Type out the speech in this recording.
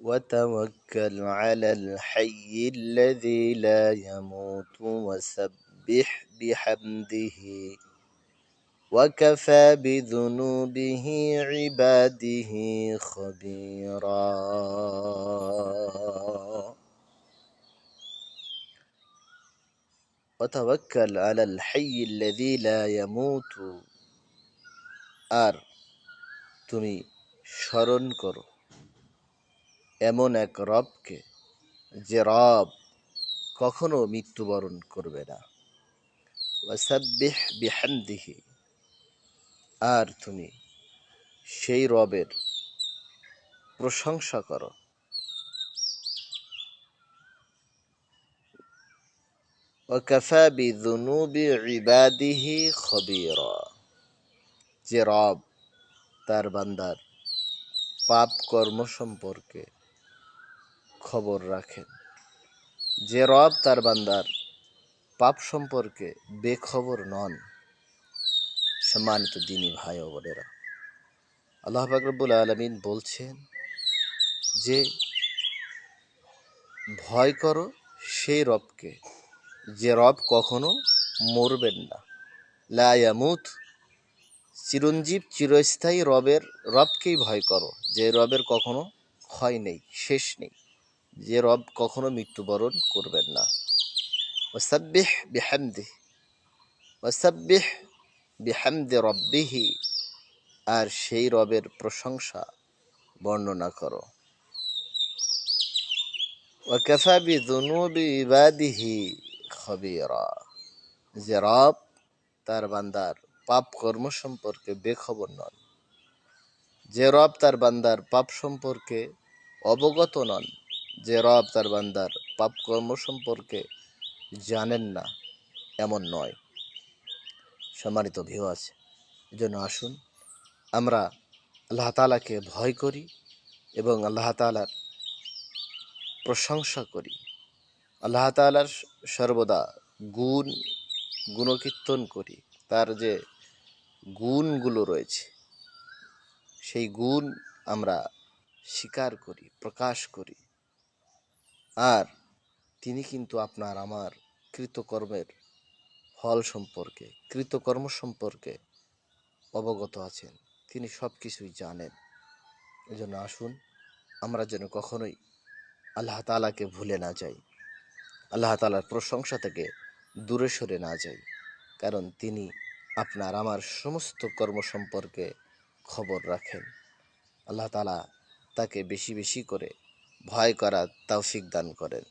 وتوكل على الحي الذي لا يموت وسبح بحمده وكفى بذنوبه عباده خبيرا وتوكل على الحي الذي لا يموت আর তুমি স্মরণ করো এমন এক রবকে যে রব কখনো মৃত্যুবরণ করবে না। ওয়াসাব্বিহ আর তুমি সেই রবের প্রশংসা করো। যে রব তার বান্দার পাপ কর্ম সম্পর্কে খবর রাখেন। যে রব তার বান্দার পাপ সম্পর্কে বেখবর নন, সম্মানিত দিনী ভাই ও বোনেরা। আল্লাহ ফাকরবুল আলমিন বলছেন যে, ভয় করো সেই রবকে, যে রব কখনো মরবেন না। লায়ামুত চিরঞ্জীব চিরস্থায়ী রবের, রবকেই ভয় করো, যে রবের কখনো ক্ষয় নেই, শেষ নেই। যে রব কখনো মৃত্যুবরণ করবেন না। ওসাব্বিহ বিহামদি ওসাব্বিহ বিহামদে রব্বিহি, আর সেই রবের প্রশংসা বর্ণনা করো। ওয়াকাফা বি দুনুবি ইবাদিহি খবিরা, যে রব তার বান্দার পাপ কর্ম সম্পর্কে বেখবর নন, যে রব তার বান্দার পাপ সম্পর্কে অবগত নন যে রব তার বান্দার পাপ কর্ম সম্পর্কে জানেন না, এমন নয়। সম্মানিত ভিউ আছে এজন্য আসুন, আমরা আল্লাহ তালাকে ভয় করি এবং আল্লাহ তালার প্রশংসা করি। আল্লাহ তালার সর্বদা গুণ, গুণকীর্তন করি। তার যে গুণগুলো রয়েছে, সেই গুণ আমরা স্বীকার করি, প্রকাশ করি। আর তিনি কিন্তু আপনার আমার কৃতকর্মের ফল সম্পর্কে, কৃতকর্ম সম্পর্কে অবগত আছেন। তিনি সব কিছুই জানেন। এজন্য আসুন, আমরা যেন কখনোই আল্লাহ তালাকে ভুলে না যাই। আল্লাহ তালার প্রশংসা থেকে দূরে সরে না যাই। কারণ তিনি আপনার আমার সমস্ত কর্ম সম্পর্কে খবর রাখেন। আল্লাহ তালা তাকে বেশি বেশি করে ভয় করার তৌফিক দান করেন।